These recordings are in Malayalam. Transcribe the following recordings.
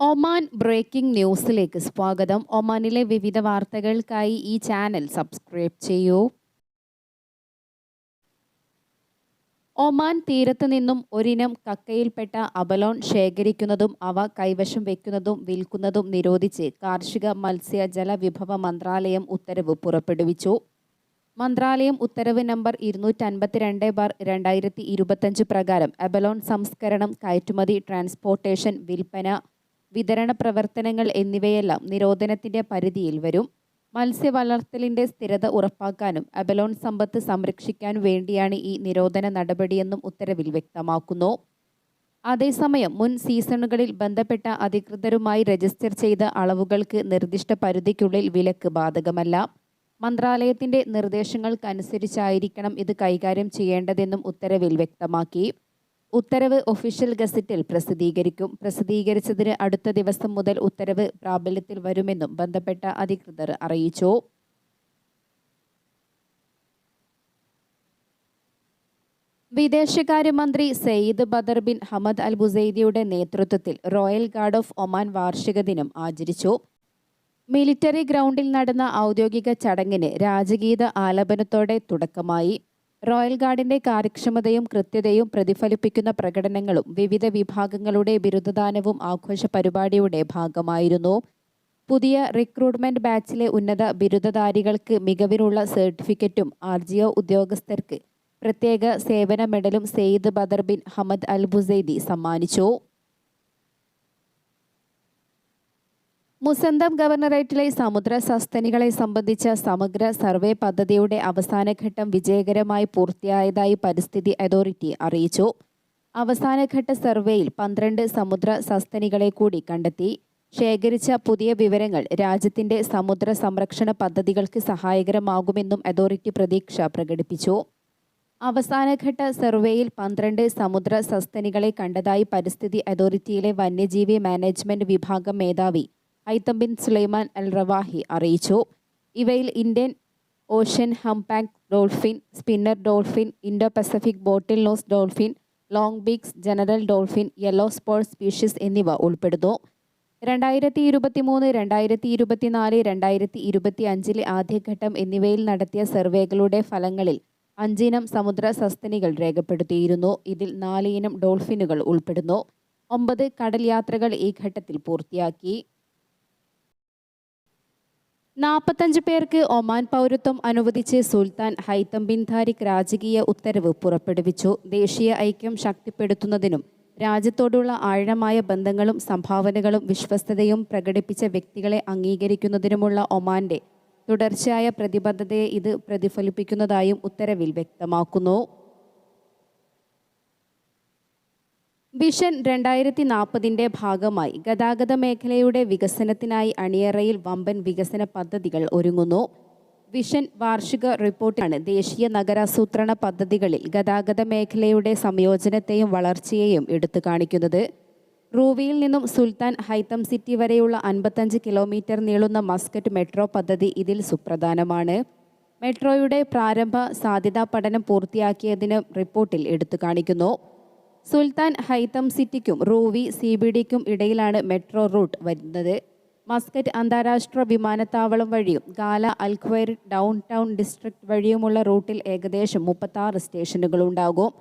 ഒമാൻ ബ്രേക്കിംഗ് ന്യൂസിലേക്ക് സ്വാഗതം. ഒമാനിലെ വിവിധ വാർത്തകൾക്കായി ഈ ചാനൽ സബ്സ്ക്രൈബ് ചെയ്യൂ. ഒമാൻ തീരത്ത് നിന്നും ഒരിനം കക്കയിൽപ്പെട്ട അബലോൺ ശേഖരിക്കുന്നതും അവ കൈവശം വയ്ക്കുന്നതും വിൽക്കുന്നതും നിരോധിച്ച് കാർഷിക മത്സ്യ ജലവിഭവ മന്ത്രാലയം ഉത്തരവ് പുറപ്പെടുവിച്ചു. മന്ത്രാലയം ഉത്തരവ് നമ്പർ ഇരുന്നൂറ്റി അൻപത്തിരണ്ട് ബാർ രണ്ടായിരത്തി ഇരുപത്തഞ്ച് പ്രകാരം അബലോൺ സംസ്കരണം കയറ്റുമതി ട്രാൻസ്പോർട്ടേഷൻ വിൽപ്പന വിതരണ പ്രവർത്തനങ്ങൾ എന്നിവയെല്ലാം നിരോധനത്തിന്റെ പരിധിയിൽ വരും. മത്സ്യവളർത്തലിന്റെ സ്ഥിരത ഉറപ്പാക്കാനും അബലോൺ സമ്പത്ത് സംരക്ഷിക്കാൻ വേണ്ടിയാണ് ഈ നിരോധന നടപടിയെന്നും ഉത്തരവിൽ വ്യക്തമാക്കുന്നു. അതേസമയം മുൻ സീസണുകളിൽ ബന്ധപ്പെട്ട അധികൃതരുമായി രജിസ്റ്റർ ചെയ്ത അളവുകൾക്ക് നിർദ്ദിഷ്ട പരിധിക്കുള്ളിൽ വിലക്ക് ബാധകമല്ല. മന്ത്രാലയത്തിന്റെ നിർദ്ദേശങ്ങൾക്കനുസരിച്ചായിരിക്കണം ഇത് കൈകാര്യം ചെയ്യേണ്ടതെന്നും ഉത്തരവിൽ വ്യക്തമാക്കി. ഉത്തരവ് ഒഫീഷ്യൽ ഗസറ്റിൽ പ്രസിദ്ധീകരിക്കും. പ്രസിദ്ധീകരിച്ചതിന് അടുത്ത ദിവസം മുതൽ ഉത്തരവ് പ്രാബല്യത്തിൽ വരുമെന്നും ബന്ധപ്പെട്ട അധികൃതർ അറിയിച്ചു. വിദേശകാര്യമന്ത്രി Sayyid Badr bin Hamad Al ബുസൈദിയുടെ നേതൃത്വത്തിൽ റോയൽ ഗാർഡ് ഓഫ് ഒമാൻ വാർഷിക ദിനം ആചരിച്ചു. മിലിറ്ററി ഗ്രൗണ്ടിൽ നടന്ന ഔദ്യോഗിക ചടങ്ങിന് രാജഗീത ആലപനത്തോടെ തുടക്കമായി. റോയൽ ഗാർഡിന്റെ കാര്യക്ഷമതയും കൃത്യതയും പ്രതിഫലിപ്പിക്കുന്ന പ്രകടനങ്ങളും വിവിധ വിഭാഗങ്ങളുടെ ബിരുദദാനവും ആഘോഷ പരിപാടിയുടെ ഭാഗമായിരുന്നു. പുതിയ റിക്രൂട്ട്മെന്റ് ബാച്ചിലെ ഉന്നത ബിരുദധാരികൾക്ക് മികവിനുള്ള സർട്ടിഫിക്കറ്റും ആർ ജി ഒ ഉദ്യോഗസ്ഥർക്ക് പ്രത്യേക സേവന മെഡലും Sayyid Badr bin Hamad Al Busaidi സമ്മാനിച്ചു. മുസന്തം ഗവർണറേറ്റിലെ സമുദ്ര സസ്തനികളെ സംബന്ധിച്ച സമഗ്ര സർവേ പദ്ധതിയുടെ അവസാനഘട്ടം വിജയകരമായി പൂർത്തിയായതായി പരിസ്ഥിതി അതോറിറ്റി അറിയിച്ചു. അവസാനഘട്ട സർവേയിൽ പന്ത്രണ്ട് സമുദ്ര സസ്തനികളെ കൂടി കണ്ടെത്തി. ശേഖരിച്ച പുതിയ വിവരങ്ങൾ രാജ്യത്തിന്റെ സമുദ്ര സംരക്ഷണ പദ്ധതികൾക്ക് സഹായകരമാകുമെന്നും അതോറിറ്റി പ്രതീക്ഷ പ്രകടിപ്പിച്ചു. അവസാനഘട്ട സർവേയിൽ പന്ത്രണ്ട് സമുദ്ര സസ്തനികളെ കണ്ടതായി പരിസ്ഥിതി അതോറിറ്റിയിലെ വന്യജീവി മാനേജ്മെന്റ് വിഭാഗം മേധാവി ഹൈത്തം ബിൻ സുലൈമാൻ അൽ റവാഹി അറിയിച്ചു. ഇവയിൽ Indian ocean humpback dolphin spinner dolphin Indo Pacific bottlenose dolphin long beaks general dolphin yellow spot species എന്നിവ ഉൾപ്പെടുന്നു. രണ്ടായിരത്തി ഇരുപത്തി മൂന്ന് രണ്ടായിരത്തി ഇരുപത്തിനാല് രണ്ടായിരത്തി ഇരുപത്തി അഞ്ചിലെ ആദ്യഘട്ടം എന്നിവയിൽ നടത്തിയ സർവേകളുടെ ഫലങ്ങളിൽ അഞ്ചിനം സമുദ്ര സസ്തനികൾ രേഖപ്പെടുത്തിയിരുന്നു. ഇതിൽ നാലിനം ഡോൾഫിനുകൾ ഉൾപ്പെടുന്നു. ഒമ്പത് കടൽ യാത്രകൾ ഈ ഘട്ടത്തിൽ പൂർത്തിയാക്കി. നാൽപ്പത്തഞ്ച് പേർക്ക് ഒമാൻ പൗരത്വം അനുവദിച്ച് സുൽത്താൻ ഹൈത്തം ബിൻ താരിഖ് രാജകീയ ഉത്തരവ് പുറപ്പെടുവിച്ചു. ദേശീയ ഐക്യം ശക്തിപ്പെടുത്തുന്നതിനും രാജ്യത്തോടുള്ള ആഴമായ ബന്ധങ്ങളും സംഭാവനകളും വിശ്വസ്തതയും പ്രകടിപ്പിച്ച വ്യക്തികളെ അംഗീകരിക്കുന്നതിനുമുള്ള ഒമാന്റെ തുടർച്ചയായ പ്രതിബദ്ധതയെ ഇത് പ്രതിഫലിപ്പിക്കുന്നതായും ഉത്തരവിൽ വ്യക്തമാക്കുന്നു. വിഷൻ രണ്ടായിരത്തി നാൽപ്പതിന്റെ ഭാഗമായി ഗതാഗത മേഖലയുടെ വികസനത്തിനായി അണിയറയിൽ വമ്പൻ വികസന പദ്ധതികൾ ഒരുങ്ങുന്നു. വിഷൻ വാർഷിക റിപ്പോർട്ടാണ് ദേശീയ നഗരാസൂത്രണ പദ്ധതികളിൽ ഗതാഗത മേഖലയുടെ സംയോജനത്തെയും വളർച്ചയെയും എടുത്തു കാണിക്കുന്നത്. റൂവിയിൽ നിന്നും സുൽത്താൻ ഹൈത്തം സിറ്റി വരെയുള്ള അൻപത്തഞ്ച് കിലോമീറ്റർ നീളുന്ന മസ്കറ്റ് മെട്രോ പദ്ധതി ഇതിൽ സുപ്രധാനമാണ്. മെട്രോയുടെ പ്രാരംഭ സാധ്യതാ പഠനം പൂർത്തിയാക്കിയതിന് റിപ്പോർട്ടിൽ എടുത്തു കാണിക്കുന്നു. സുൽത്താൻ ഹൈത്തം സിറ്റിക്കും റൂവി സി ബി ഡിക്കും ഇടയിലാണ് മെട്രോ റൂട്ട് വരുന്നത്. മസ്കറ്റ് അന്താരാഷ്ട്ര വിമാനത്താവളം വഴിയും Ghala Al Khuwair downtown district വഴിയുമുള്ള റൂട്ടിൽ ഏകദേശം മുപ്പത്താറ് സ്റ്റേഷനുകളുണ്ടാകും.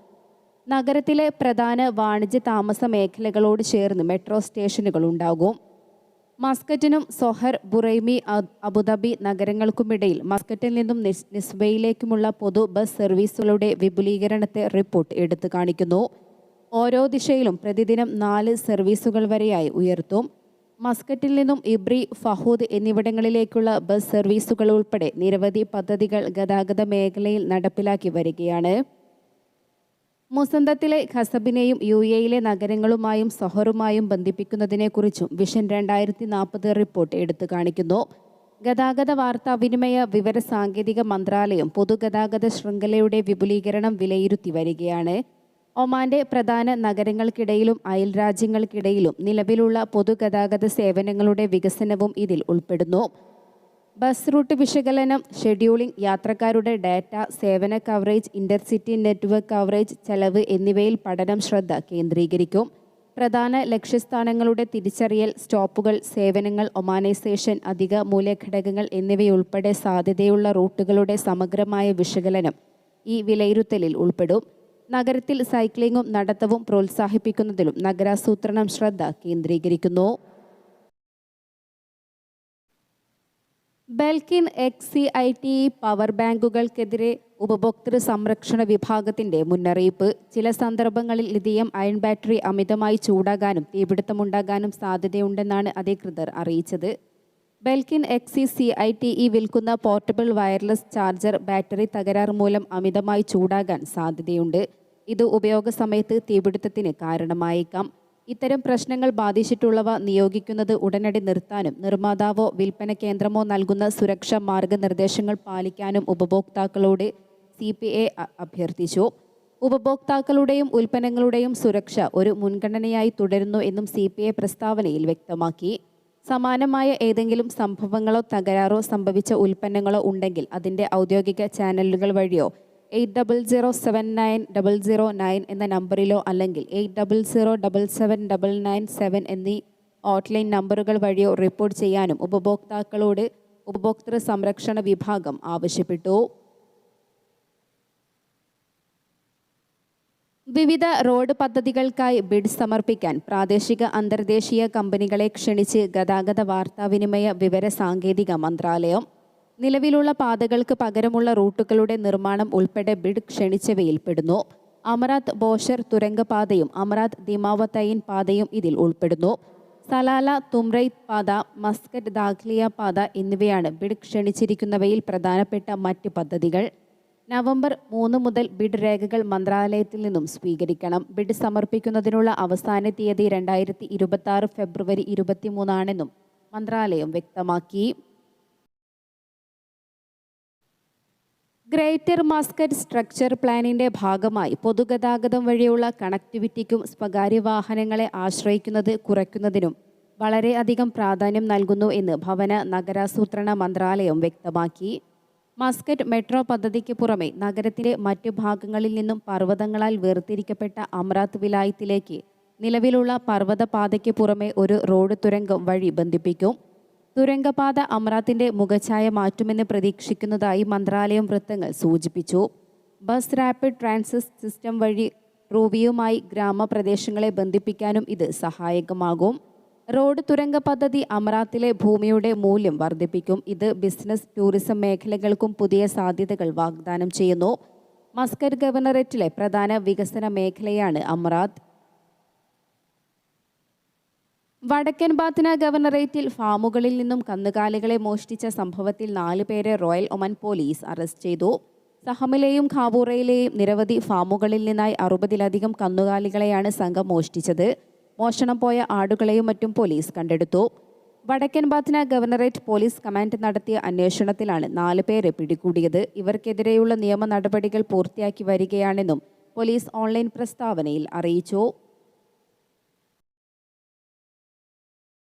നഗരത്തിലെ പ്രധാന വാണിജ്യ താമസ മേഖലകളോട് ചേർന്ന് മെട്രോ സ്റ്റേഷനുകൾ ഉണ്ടാകും മസ്കറ്റിനും സൊഹർ ബുറൈമി അബുദാബി നഗരങ്ങൾക്കുമിടയിൽ മസ്കറ്റിൽ നിന്നും നിസ്ബയിലേക്കുമുള്ള പൊതു ബസ് സർവീസുകളുടെ വിപുലീകരണത്തെ റിപ്പോർട്ട് എടുത്തു കാണിക്കുന്നു. ഓരോ ദിശയിലും പ്രതിദിനം നാല് സർവീസുകൾ വരെയായി ഉയർത്തും. മസ്കറ്റിൽ നിന്നും ഇബ്രി ഫഹൂദ് എന്നിവിടങ്ങളിലേക്കുള്ള ബസ് സർവീസുകൾ ഉൾപ്പെടെ നിരവധി പദ്ധതികൾ ഗതാഗത മേഖലയിൽ നടപ്പിലാക്കി വരികയാണ്. മുസന്തത്തിലെ ഖസബിനെയും യു എയിലെ നഗരങ്ങളുമായും സൊഹറുമായും ബന്ധിപ്പിക്കുന്നതിനെക്കുറിച്ചും വിഷൻ രണ്ടായിരത്തി നാൽപ്പത് റിപ്പോർട്ട് എടുത്തു കാണിക്കുന്നു. ഗതാഗത വാർത്താവിനിമയ വിവര സാങ്കേതിക മന്ത്രാലയം പൊതുഗതാഗത ശൃംഖലയുടെ വിപുലീകരണം വിലയിരുത്തി വരികയാണ്. ഒമാന്റെ പ്രധാന നഗരങ്ങൾക്കിടയിലും അയൽ രാജ്യങ്ങൾക്കിടയിലും നിലവിലുള്ള പൊതുഗതാഗത സേവനങ്ങളുടെ വികസനവും ഇതിൽ ഉൾപ്പെടുന്നു. ബസ് റൂട്ട് വിശകലനം ഷെഡ്യൂളിംഗ് യാത്രക്കാരുടെ ഡാറ്റ സേവന കവറേജ് ഇന്റർസിറ്റി നെറ്റ്വർക്ക് കവറേജ് ചെലവ് എന്നിവയിൽ പഠനം ശ്രദ്ധ കേന്ദ്രീകരിക്കും. പ്രധാന ലക്ഷ്യസ്ഥാനങ്ങളുടെ തിരിച്ചറിയൽ സ്റ്റോപ്പുകൾ സേവനങ്ങൾ ഒമാനൈസേഷൻ അധിക മൂല്യഘടകങ്ങൾ എന്നിവയുൾപ്പെടെ സാധ്യതയുള്ള റൂട്ടുകളുടെ സമഗ്രമായ വിശകലനം ഈ വിലയിരുത്തലിൽ ഉൾപ്പെടും. നഗരത്തിൽ സൈക്ലിംഗും നടത്തവും പ്രോത്സാഹിപ്പിക്കുന്നതിലും നഗരാസൂത്രണം ശ്രദ്ധ കേന്ദ്രീകരിക്കുന്നു. Belkin X C I T power ബാങ്കുകൾക്കെതിരെ ഉപഭോക്തൃ സംരക്ഷണ വിഭാഗത്തിന്റെ മുന്നറിയിപ്പ്. ചില സന്ദർഭങ്ങളിൽ ലിഥിയം അയൺ ബാറ്ററി അമിതമായി ചൂടാകാനും തീപിടുത്തമുണ്ടാകാനും സാധ്യതയുണ്ടെന്നാണ് അധികൃതർ അറിയിച്ചത്. Belkin X C I T E വിൽക്കുന്ന പോർട്ടബിൾ വയർലെസ് ചാർജർ ബാറ്ററി തകരാർ മൂലം അമിതമായി ചൂടാകാൻ സാധ്യതയുണ്ട്. ഇത് ഉപയോഗ സമയത്ത് തീപിടുത്തത്തിന് കാരണമായേക്കാം. ഇത്തരം പ്രശ്നങ്ങൾ ബാധിച്ചിട്ടുള്ളവ നിയോഗിക്കുന്നത് ഉടനടി നിർത്താനും നിർമ്മാതാവോ വിൽപ്പന കേന്ദ്രമോ നൽകുന്ന സുരക്ഷാ മാർഗനിർദ്ദേശങ്ങൾ പാലിക്കാനും ഉപഭോക്താക്കളോട് സി പി എ അഭ്യർത്ഥിച്ചു. ഉപഭോക്താക്കളുടെയും ഉൽപ്പന്നങ്ങളുടെയും സുരക്ഷ ഒരു മുൻഗണനയായി തുടരുന്നു എന്നും സി പി എ പ്രസ്താവനയിൽ വ്യക്തമാക്കി. സമാനമായ ഏതെങ്കിലും സംഭവങ്ങളോ തകരാറോ സംഭവിച്ച ഉൽപ്പന്നങ്ങളോ ഉണ്ടെങ്കിൽ അതിന്റെ ഔദ്യോഗിക ചാനലുകൾ വഴിയോ eight double zero seven nine double zero nine എന്ന നമ്പറിലോ അല്ലെങ്കിൽ eight double zero double seven double nine seven എന്നീ ഹോട്ട്ലൈൻ നമ്പറുകൾ വഴിയോ റിപ്പോർട്ട് ചെയ്യാനും ഉപഭോക്താക്കളോട് ഉപഭോക്തൃ സംരക്ഷണ വിഭാഗം ആവശ്യപ്പെട്ടു. വിവിധ റോഡ് പദ്ധതികൾക്കായി ബിഡ് സമർപ്പിക്കാൻ പ്രാദേശിക അന്തർദേശീയ കമ്പനികളെ ക്ഷണിച്ച് ഗതാഗത വാർത്താവിനിമയ വിവര സാങ്കേതിക മന്ത്രാലയം. നിലവിലുള്ള പാതകൾക്ക് പകരമുള്ള റൂട്ടുകളുടെ നിർമ്മാണം ഉൾപ്പെടെ ബിഡ് ക്ഷണിച്ചവയിൽപ്പെടുന്നു. അമറാത്ത് ബോഷർ തുരങ്കപാതയും അമറാത്ത് ദിമാവത്തൈൻ പാതയും ഇതിൽ ഉൾപ്പെടുന്നു. സലാല തുംറൈത്ത് പാത മസ്കറ്റ് ദാഖ്ലിയ പാത എന്നിവയാണ് ബിഡ് ക്ഷണിച്ചിരിക്കുന്നവയിൽ പ്രധാനപ്പെട്ട മറ്റ് പദ്ധതികൾ. നവംബർ മൂന്ന് മുതൽ ബിഡ് രേഖകൾ മന്ത്രാലയത്തിൽ നിന്നും സ്വീകരിക്കണം. ബിഡ് സമർപ്പിക്കുന്നതിനുള്ള അവസാന തീയതി രണ്ടായിരത്തി ഇരുപത്തി ആറ് ഫെബ്രുവരി ഇരുപത്തിമൂന്നാണെന്നും മന്ത്രാലയം വ്യക്തമാക്കി. ഗ്രേറ്റർ മാസ്കറ്റ് സ്ട്രക്ചർ പ്ലാനിന്റെ ഭാഗമായി പൊതുഗതാഗതം വഴിയുള്ള കണക്ടിവിറ്റിക്കും സ്വകാര്യ വാഹനങ്ങളെ ആശ്രയിക്കുന്നത് കുറയ്ക്കുന്നതിനും വളരെയധികം പ്രാധാന്യം നൽകുന്നു എന്ന് ഭവന നഗരാസൂത്രണ മന്ത്രാലയം വ്യക്തമാക്കി. മസ്കറ്റ് മെട്രോ പദ്ധതിക്ക് പുറമെ നഗരത്തിലെ മറ്റു ഭാഗങ്ങളിൽ നിന്നും പർവതങ്ങളാൽ വേർതിരിക്കപ്പെട്ട അമ്രാത്ത് വിലായത്തിലേക്ക് നിലവിലുള്ള പർവതപാതയ്ക്ക് പുറമെ ഒരു റോഡ് തുരങ്കം വഴി ബന്ധിപ്പിക്കും. തുരങ്കപാത അമ്രാത്തിന്റെ മുഖഛായ മാറ്റുമെന്ന് പ്രതീക്ഷിക്കുന്നതായി മന്ത്രാലയം വൃത്തങ്ങൾ സൂചിപ്പിച്ചു. ബസ് റാപ്പിഡ് ട്രാൻസിറ്റ് സിസ്റ്റം വഴി റൂവിയുമായി ഗ്രാമപ്രദേശങ്ങളെ ബന്ധിപ്പിക്കാനും ഇത് സഹായകമാകും. റോഡ് തുരങ്ക പദ്ധതി അമറാത്തിലെ ഭൂമിയുടെ മൂല്യം വർദ്ധിപ്പിക്കും. ഇത് ബിസിനസ് ടൂറിസം മേഖലകൾക്കും പുതിയ സാധ്യതകൾ വാഗ്ദാനം ചെയ്യുന്നു. മസ്കർ ഗവർണറേറ്റിലെ പ്രധാന വികസന മേഖലയാണ് അമറാത്ത്. വടക്കൻ ബാത്തിന ഗവർണറേറ്റിൽ ഫാമുകളിൽ നിന്നും കന്നുകാലികളെ മോഷ്ടിച്ച സംഭവത്തിൽ നാല് പേരെ റോയൽ ഒമൻ പോലീസ് അറസ്റ്റ് ചെയ്തു. സഹമിലെയും ഖാബൂറയിലെയും നിരവധി ഫാമുകളിൽ നിന്നായി അറുപതിലധികം കന്നുകാലികളെയാണ് സംഘം മോഷ്ടിച്ചത്. മോഷണം പോയ ആടുകളെയും മറ്റും പോലീസ് കണ്ടെടുത്തു. വടക്കൻ ബാത്തിന ഗവർണറേറ്റ് പോലീസ് കമാൻഡ് നടത്തിയ അന്വേഷണത്തിലാണ് നാല് പേരെ പിടികൂടിയത്. ഇവർക്കെതിരെയുള്ള നിയമ നടപടികൾ പൂർത്തിയാക്കി വരികയാണെന്നും പോലീസ് ഓൺലൈൻ പ്രസ്താവനയിൽ അറിയിച്ചു.